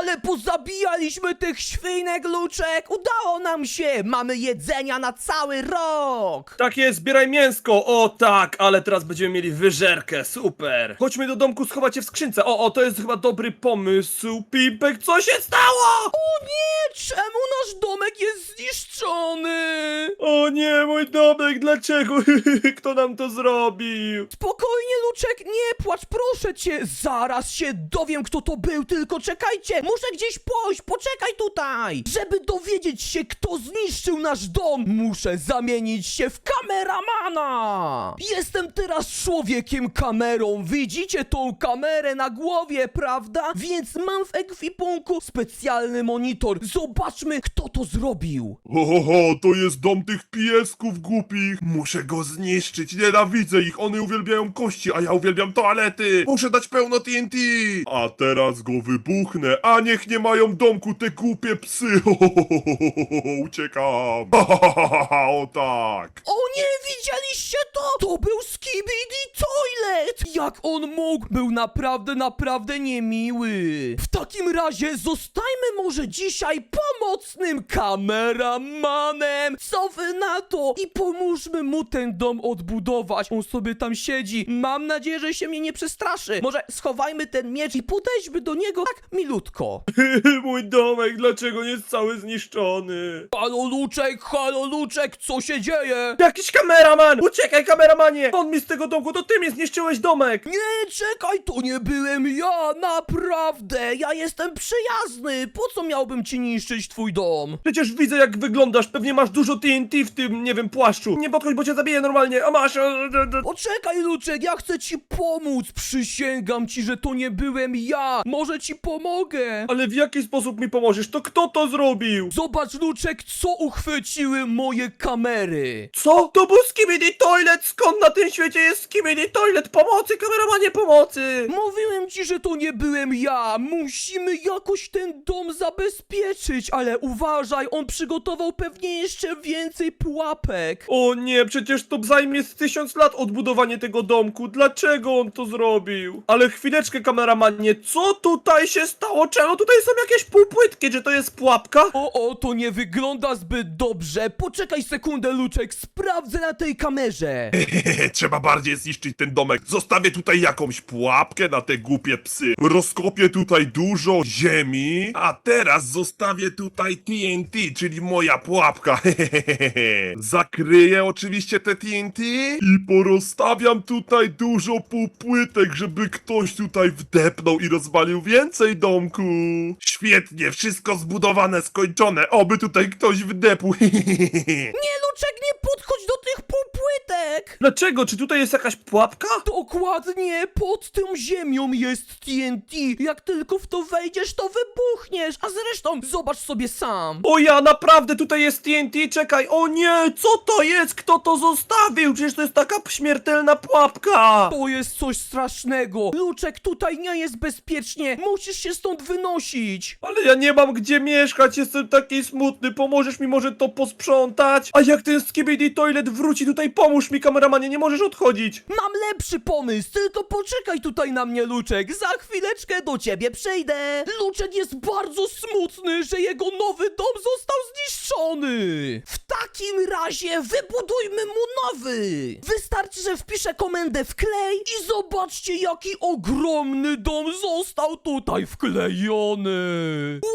Ale pozabijaliśmy tych świnek, Luczek! Udało nam się! Mamy jedzenia na cały rok! Tak jest, zbieraj mięsko! O tak, ale teraz będziemy mieli wyżerkę, super! Chodźmy do domku, schować je w skrzynce. O, o, to jest chyba dobry pomysł. Pipek, co się stało? O nie! Czemu nasz domek jest zniszczony? O nie, mój domek, dlaczego? Kto nam to zrobił? Spokojnie, Luczek, nie płacz, proszę cię! Zaraz się dowiem, kto to był, tylko czekajcie! Muszę gdzieś pójść, poczekaj tutaj! Żeby dowiedzieć się, kto zniszczył nasz dom, muszę zamienić się w kameramana! Jestem teraz człowiekiem kamerą, widzicie tą kamerę na głowie, prawda? Więc mam w ekwipunku specjalny monitor. Zobaczmy, kto to zrobił. Ho, ho, ho, to jest dom tych piesków głupich. Muszę go zniszczyć, nienawidzę ich, one uwielbiają kości, a ja uwielbiam toalety. Muszę dać pełno TNT. A teraz go wybuchnę, a niech nie mają domku te głupie psy. Uciekam. O tak. O nie, widzieliście to? To był Skibidi Toilet! Jak on mógł? Był naprawdę, naprawdę niemiły. W takim razie zostajmy może dzisiaj pomocnym kameramanem. Co wy na to? I pomóżmy mu ten dom odbudować. On sobie tam siedzi. Mam nadzieję, że się mnie nie przestraszy. Może schowajmy ten miecz i podejdźmy do niego tak milutko. mój domek, dlaczego nie jest cały zniszczony? Halo Luczek, halo Luczek, co się dzieje? Jakiś kameraman! Uciekaj, kameramanie! On mi z tego domku, to ty mi zniszczyłeś domek! Nie, czekaj, to nie byłem ja, naprawdę! Ja jestem przyjazny! Po co miałbym ci niszczyć twój dom? Przecież widzę jak wyglądasz, pewnie masz dużo TNT w tym, nie wiem, płaszczu. Nie podchodź, bo cię zabiję normalnie, a masz... e, e, e. Poczekaj, Luczek, ja chcę ci pomóc! Przysięgam ci, że to nie byłem ja! Może ci pomogę! Ale w jaki sposób mi pomożesz? To kto to zrobił? Zobacz, Luczek, co uchwyciły moje kamery! Co? To był Skibidi Toilet! Skąd na tym świecie jest Skibidi Toilet? Pomocy, kameramanie, pomocy! Mówiłem ci, że to nie byłem ja! Musimy jakoś ten dom zabezpieczyć, ale uważaj, on przygotował pewnie jeszcze więcej pułapek! O nie, przecież to zajmie z tysiąc lat odbudowanie tego domku. Dlaczego on to zrobił? Ale chwileczkę, kameramanie, co tutaj się stało? Czemu tutaj są jakieś półpłytki? Czy to jest pułapka? O, o, to nie wygląda zbyt dobrze. Poczekaj sekundę, Luczek, sprawdzę na tej kamerze. Trzeba bardziej zniszczyć ten domek. Zostawię tutaj jakąś pułapkę na te głupie psy. Rozkopię tutaj dużo ziemi. A teraz zostawię tutaj TNT, czyli moja pułapka. Zakryję oczywiście te TNT i porozstawiam tutaj dużo półpłytek, żeby ktoś tutaj wdepnął i rozwalił więcej domku. Świetnie, wszystko zbudowane, skończone. Oby tutaj ktoś wdepł. Nie, Luczek, nie podchodź do tych półpłytek! Dlaczego? Czy tutaj jest jakaś pułapka? Dokładnie, pod tą ziemią jest TNT. Jak tylko w to wejdziesz, to wybuchniesz. A zresztą, zobacz sobie sam. O ja, naprawdę tutaj jest TNT, czekaj, o nie, co to jest? Kto to zostawił? Przecież to jest taka śmiertelna pułapka! To jest coś strasznego. Luczek, tutaj nie jest bezpiecznie. Musisz się stąd wynosić. Ale ja nie mam gdzie mieszkać, jestem taki smutny, pomożesz mi może to posprzątać? A jak ten Skibidi Toilet wróci tutaj, pomóż mi kameramanie, nie możesz odchodzić! Mam lepszy pomysł, tylko poczekaj tutaj na mnie, Luczek. Za chwileczkę do ciebie przyjdę. Luczek jest bardzo smutny, że jego nowy dom został zniszczony. W takim razie wybudujmy mu nowy. Wystarczy, że wpiszę komendę wklej i zobaczcie, jaki ogromny dom został tutaj wklejony.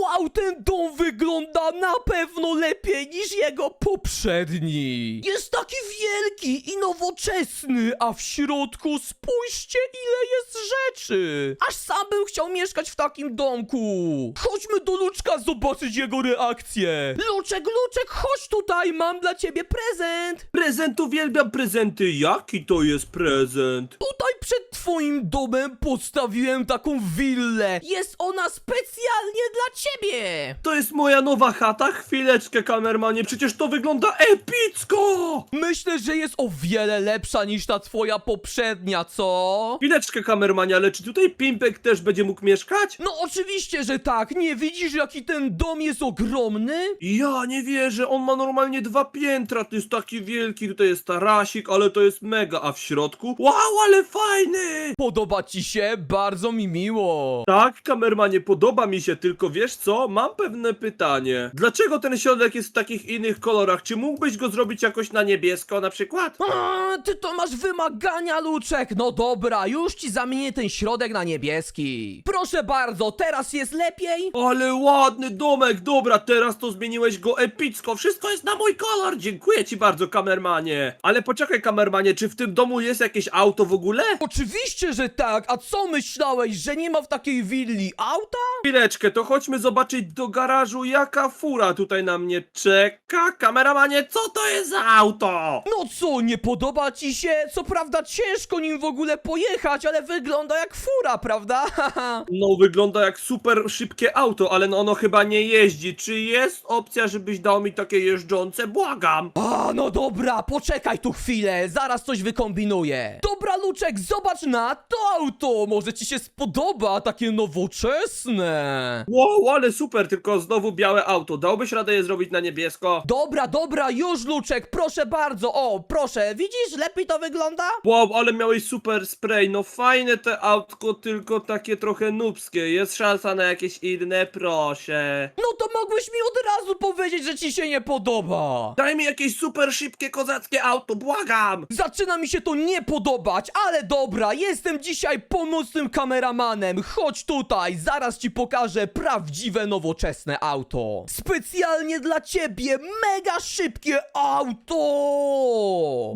Wow, ten dom wygląda na pewno lepiej niż jego poprzedni. Jest taki wielki i nowoczesny, a w środku spójrzcie ile jest rzeczy. Aż sam bym chciał mieszkać w takim domku. Chodźmy do Luczka zobaczyć jego reakcję. Luczek, Luczek, chodź tutaj, mam dla ciebie prezent. Prezent uwielbiam prezenty, jaki to jest prezent? Tutaj przed twoim domem postawiłem taką willę. Jest ona specjalnie dla ciebie. To jest moja nowa chata? Chwileczkę, kamermanie, przecież to wygląda epicko! Myślę, że jest o wiele lepsza niż ta twoja poprzednia, co? Chwileczkę, kamermanie, ale czy tutaj Pimpek też będzie mógł mieszkać? No oczywiście, że tak. Nie widzisz, jaki ten dom jest ogromny? Ja nie wierzę, on ma normalnie normalnie dwa piętra, to jest taki wielki, tutaj jest tarasik, ale to jest mega, a w środku? Wow, ale fajny! Podoba ci się? Bardzo mi miło. Tak, kamermanie, podoba mi się, tylko wiesz co? Mam pewne pytanie. Dlaczego ten środek jest w takich innych kolorach? Czy mógłbyś go zrobić jakoś na niebiesko na przykład? A, ty to masz wymagania, Luczek. No dobra, już ci zamienię ten środek na niebieski. Proszę bardzo, teraz jest lepiej? Ale ładny domek, dobra, teraz to zmieniłeś go epicko, wszystko jest na mój kolor, dziękuję ci bardzo, kamermanie. Ale poczekaj, kamermanie, czy w tym domu jest jakieś auto w ogóle? Oczywiście, że tak. A co myślałeś, że nie ma w takiej willi auta? Chwileczkę, to chodźmy zobaczyć do garażu, jaka fura tutaj na mnie czeka. Kameramanie, co to jest za auto? No co, nie podoba ci się? Co prawda ciężko nim w ogóle pojechać, ale wygląda jak fura, prawda? Haha. No, wygląda jak super szybkie auto, ale no ono chyba nie jeździ. Czy jest opcja, żebyś dał mi takie jeżdżące? Błagam. A, no dobra, poczekaj tu chwilę, zaraz coś wykombinuję. Dobra, Luczek, zobacz na to auto, może ci się spodoba, takie nowoczesne. Wow, ale super, tylko znowu białe auto. Dałbyś radę je zrobić na niebiesko? Dobra, dobra, już Luczek, proszę bardzo, o, proszę, widzisz, lepiej to wygląda? Wow, ale miałeś super spray. No fajne te autko, tylko takie trochę nubskie. Jest szansa na jakieś inne, proszę. No to mogłeś mi od razu powiedzieć, że ci się nie podoba. Daj mi jakieś super szybkie, kozackie auto, błagam! Zaczyna mi się to nie podobać, ale dobra, jestem dzisiaj pomocnym kameramanem. Chodź tutaj, zaraz ci pokażę prawdziwe nowoczesne auto. Specjalnie dla ciebie, mega szybkie auto!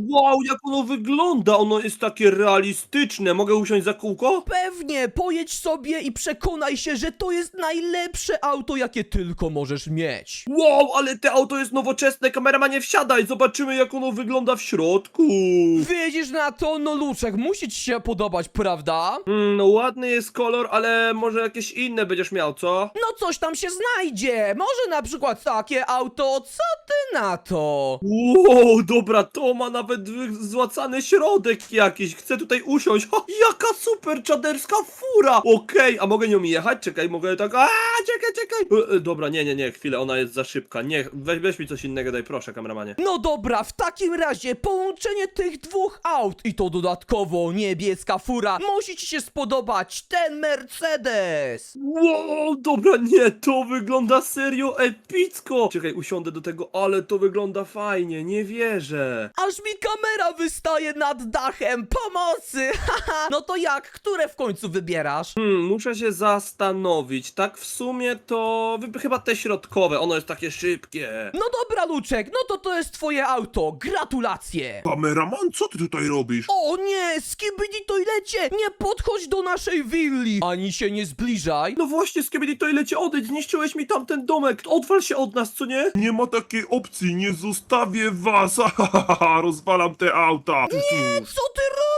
Wow, jak ono wygląda! Ono jest takie realistyczne. Mogę usiąść za kółko? Pewnie, pojedź sobie i przekonaj się, że to jest najlepsze auto, jakie tylko możesz mieć. Wow, ale te auto jest nowoczesne, kameramanie wsiadaj, zobaczymy jak ono wygląda w środku. Widzisz na to, no Luczek, musi ci się podobać, prawda? Hmm, no ładny jest kolor, ale może jakieś inne będziesz miał, co? No coś tam się znajdzie, może na przykład takie auto, co ty na to? Wow, dobra, to ma nawet złacany środek jakiś. Chcę tutaj usiąść. O, jaka super czaderska fura! Okej, a mogę nią jechać? Czekaj, mogę tak. A, czekaj, czekaj. E, e, dobra, nie, nie, nie, chwilę, ona jest za szybka. Nie, weź, weź mi coś innego, daj proszę, kameramanie. No dobra, w takim razie połączenie tych dwóch aut i to dodatkowo niebieska fura musi ci się spodobać ten Mercedes. Wow, dobra, nie, to wygląda serio epicko. Czekaj, usiądę do tego, ale to wygląda fajnie, nie wierzę. Aż mi kamera wystaje nad dachem pomocy. Haha. no to jak, które w końcu wybierasz? Hmm, muszę się zastanowić. Tak w sumie to wy- chyba te środkowe, ono jest takie szybkie. No dobra, Luczek, no to to jest twoje auto. Gratulacje. Kameraman, co ty tutaj robisz? O nie, skibidi toilecie, nie podchodź do naszej willi. Ani się nie zbliżaj. No właśnie, Skibidi Toilecie, odejdź, zniszczyłeś mi tamten domek, odwal się od nas, co nie? Nie ma takiej opcji, nie zostawię was! Hahaha, rozwalam te auta! Co ty robisz?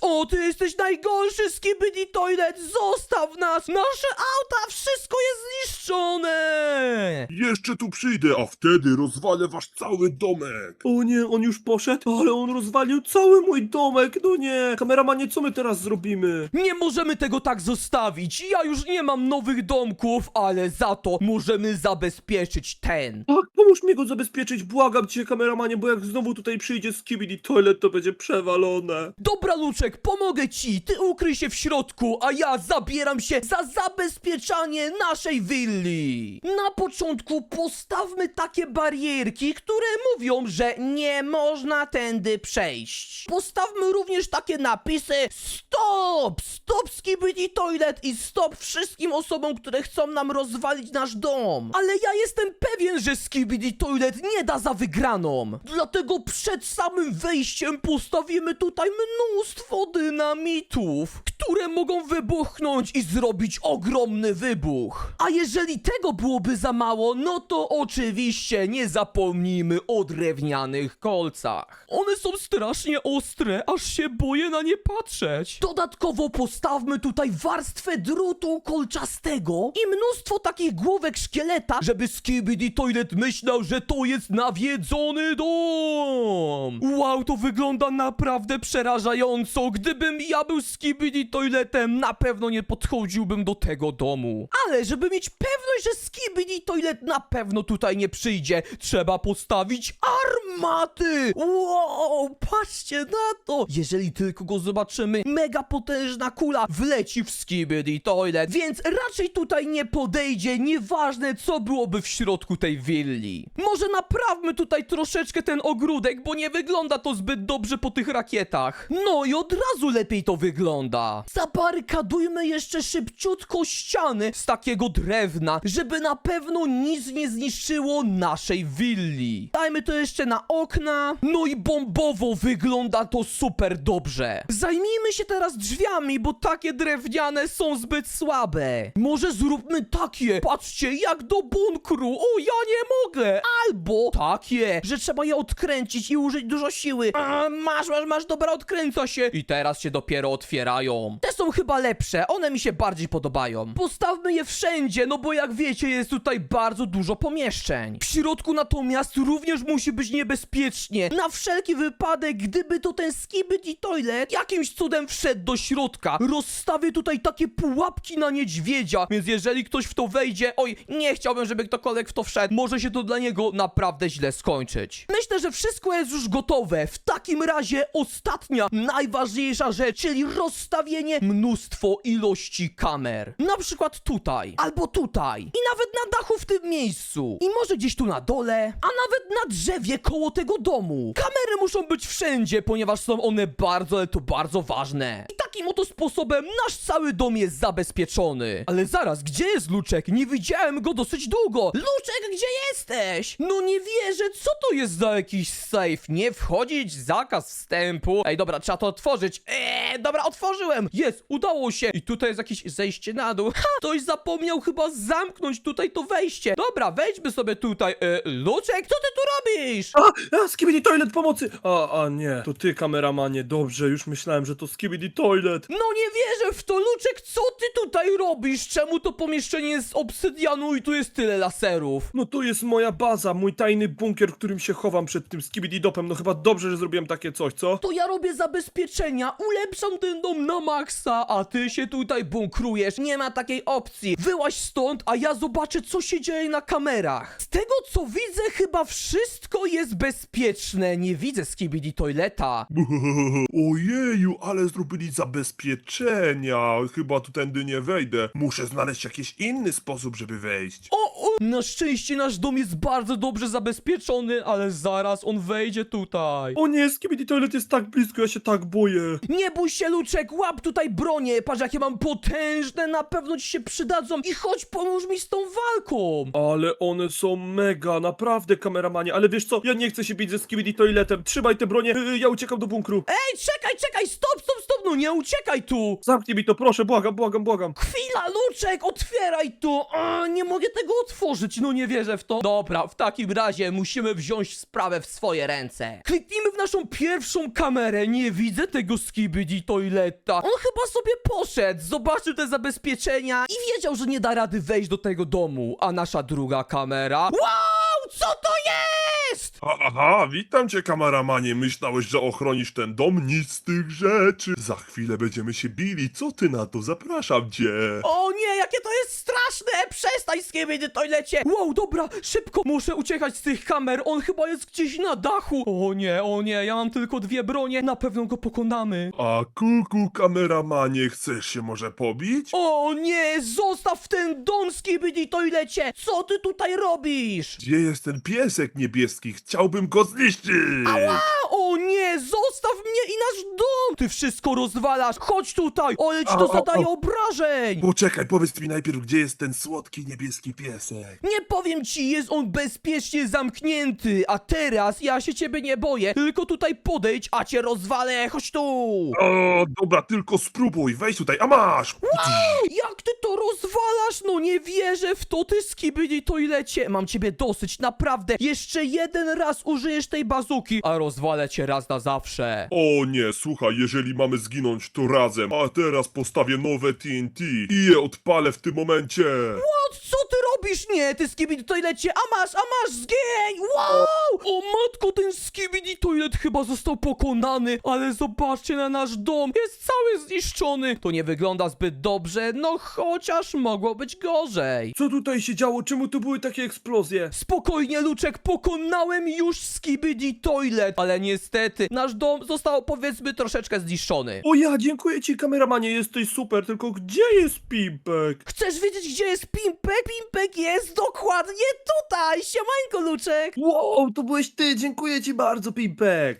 O, ty jesteś najgorszy, Skibidi Toilet! Zostaw nas! Nasze auta, wszystko jest zniszczone! Jeszcze tu przyjdę, a wtedy rozwalę wasz cały domek! O nie, on już poszedł, ale on rozwalił cały mój domek, no nie. Kameramanie, co my teraz zrobimy? Nie możemy tego tak zostawić. Ja już nie mam nowych domków, ale za to możemy zabezpieczyć ten. Tak, pomóż mi go zabezpieczyć, błagam cię, kameramanie, bo jak znowu tutaj przyjdzie Skibidi Toilet, to będzie przewalone. Dobra, Pomogę ci. Ty ukryj się w środku, a ja zabieram się za zabezpieczanie naszej willi. Na początku postawmy takie barierki, które mówią, że nie można tędy przejść. Postawmy również takie napisy STOP! Stop Skibidi Toilet i stop wszystkim osobom, które chcą nam rozwalić nasz dom. Ale ja jestem pewien, że Skibidi Toilet nie da za wygraną. Dlatego przed samym wejściem postawimy tutaj mnóstwo dynamitów, które mogą wybuchnąć i zrobić ogromny wybuch. A jeżeli tego byłoby za mało, no to oczywiście nie zapomnijmy o drewnianych kolcach. One są strasznie ostre, aż się boję na nie patrzeć. Dodatkowo postawmy tutaj warstwę drutu kolczastego i mnóstwo takich główek szkieleta, żeby Skibidi Toilet myślał, że to jest nawiedzony dom. Wow, to wygląda naprawdę przerażająco. Gdybym ja był Skibidi Toiletem, na pewno nie podchodziłbym do tego domu. Ale żeby mieć pewność, że Skibidi Toilet na pewno tutaj nie przyjdzie. Trzeba postawić armaty! Wow, patrzcie na to! Jeżeli tylko go zobaczymy, mega potężna kula wleci w Skibidi Toilet, więc raczej tutaj nie podejdzie, nieważne co byłoby w środku tej willi. Może naprawmy tutaj troszeczkę ten ogródek, bo nie wygląda to zbyt dobrze po tych rakietach. No i od razu lepiej to wygląda. Zabarykadujmy jeszcze szybciutko ściany z takiego drewna, żeby na pewno nic nie zniszczyło naszej willi. Dajmy to jeszcze na okna. No i bombowo wygląda to super dobrze. Zajmijmy się teraz drzwiami, bo takie drewniane są zbyt słabe. Może zróbmy takie. Patrzcie, jak do bunkru. O, ja nie mogę. Albo takie, że trzeba je odkręcić i użyć dużo siły. A, masz, masz, masz, dobra, odkręca się. I teraz się dopiero otwierają. Te są chyba lepsze, one mi się bardziej podobają. Postawmy je wszędzie, no bo jak wiecie, jest tutaj bardzo dużo pomieszczeń. W środku natomiast również musi być niebezpiecznie. Na wszelki wypadek, gdyby to ten skibidi toilet jakimś cudem wszedł do środka. Rozstawię tutaj takie pułapki na niedźwiedzia, więc jeżeli ktoś w to wejdzie, oj, nie chciałbym, żeby ktokolwiek w to wszedł, może się to dla niego naprawdę źle skończyć. Myślę, że wszystko jest już gotowe. W takim razie ostatnia, najważniejsza rzecz, czyli rozstawienie mnóstwo ilości kamer. Na przykład tutaj, albo tutaj, i nawet na dachu w tym miejscu. I może gdzieś tu na dole, a nawet na drzewie koło tego domu. Kamery muszą być wszędzie, ponieważ są one bardzo, ale to bardzo ważne. I takim oto sposobem nasz cały dom jest zabezpieczony. Ale zaraz, gdzie jest Luczek? Nie widziałem go dosyć długo. Luczek, gdzie jesteś? No nie wierzę, co to jest za jakiś safe? Nie wchodzić, zakaz wstępu. Ej, dobra, trzeba to otworzyć. Eee, dobra, otworzyłem. Jest, udało się. I tutaj jest jakieś zejście na dół. Ha, ktoś zapomniał chyba zamknąć tutaj to wejście. Dobra, wejdźmy sobie tutaj. E, Luczek, co ty tu robisz? A, a Skibidi Toilet pomocy! A, a nie, to ty kameramanie, dobrze, już myślałem, że to Skibidi Toilet. No nie wierzę w to, Luczek, co ty tutaj robisz? Czemu to pomieszczenie jest z obsydianu i tu jest tyle laserów? No to jest moja baza, mój tajny bunkier, w którym się chowam przed tym Skibidi Dopem. No chyba dobrze, że zrobiłem takie coś, co? To ja robię zabezpieczenia, ulepszam ten dom na maksa, a ty się tutaj bunkrujesz. Nie ma takiej opcji. Wyłaź stąd, a ja zobaczę, co się dzieje na kamerach. Z tego, co widzę, chyba wszystko jest bezpieczne. Nie widzę skibidi toileta. Ojeju, ale zrobili zabezpieczenia. Chyba tu tędy nie wejdę. Muszę znaleźć jakiś inny sposób, żeby wejść. O, o! Na szczęście nasz dom jest bardzo dobrze zabezpieczony, ale zaraz on wejdzie tutaj. O nie, Skibidi Toilet jest tak blisko, ja się tak boję. Nie bój się, Luczek, łap tutaj bronię. Patrz, jakie mam potężne, na pewno ci się przydadzą. I chodź, pomóż mi z tą walką. Ale one są mega, naprawdę kameramanie, ale wiesz co, ja nie chcę się bić ze Skibidi Toiletem. Trzymaj te bronie, yy, ja uciekam do bunkru. Ej, czekaj, czekaj, stop, stop, stop, no nie uciekaj tu. Zamknij mi to, proszę, błagam, błagam, błagam. Chwila, Luczek, otwieraj to. Nie mogę tego otworzyć, no nie wierzę w to. Dobra, w takim razie musimy wziąć sprawę w swoje ręce. Kliknijmy w naszą pierwszą kamerę. Nie widzę tego skibidi toileta. On chyba sobie poszedł, zobaczył te zabezpieczenia i wiedział, że nie da rady wejść do tego domu. A nasza druga kamera... Wow, co to jest? Aha, witam cię, kameramanie. Myślałeś, że ochronisz ten dom? Nic z tych rzeczy. Za chwilę będziemy się bili. Co ty na to? Zapraszam cię. O nie, jakie to jest straszne! Przestań skibidi toilecie! Wow, dobra, szybko muszę uciekać z tych kamer. On chyba jest gdzieś na dachu. O nie, o nie, ja mam tylko dwie bronie. Na pewno go pokonamy. A kuku, kameramanie, chcesz się może pobić? O nie, zostaw ten dom skibidi toilecie! Co ty tutaj robisz? Gdzie jest ten piesek niebieski? Chciałbym go zniszczyć! A, o zostaw mnie i nasz dom! Ty wszystko rozwalasz. Chodź tutaj, ale ci to zadaje obrażeń. Poczekaj, powiedz mi najpierw, gdzie jest ten słodki niebieski piesek. Nie powiem ci, jest on bezpiecznie zamknięty, a teraz ja się ciebie nie boję, tylko tutaj podejdź, a cię rozwalę, chodź tu! O, dobra, tylko spróbuj, wejdź tutaj, a masz! Jak ty to rozwalasz? No nie wierzę w to, ty skibidi toilecie. Mam ciebie dosyć, naprawdę. Jeszcze jeden raz użyjesz tej bazuki, a rozwalę cię raz na zawsze. O nie, słuchaj, jeżeli mamy zginąć, to razem. A teraz postawię nowe TNT i je odpalę w tym momencie. What? Co ty robisz? Nie, ty skibidi toilecie, a masz, a masz, zgień! Wow! O matko, ten skibidi toilet chyba został pokonany, ale zobaczcie na nasz dom, jest cały zniszczony. To nie wygląda zbyt dobrze, no chociaż mogło być gorzej. Co tutaj się działo? Czemu tu były takie eksplozje? Spokojnie, Luczek, pokonałem już skibidi toilet, ale niestety nasz dom został powiedzmy troszeczkę zniszczony. O ja, dziękuję ci kameramanie, jesteś super, tylko gdzie jest Pimpek? Chcesz wiedzieć, gdzie jest Pimpek? Pimpek jest dokładnie tutaj! Siemańko, Luczek! Wow, to byłeś ty, dziękuję ci bardzo Pimpek.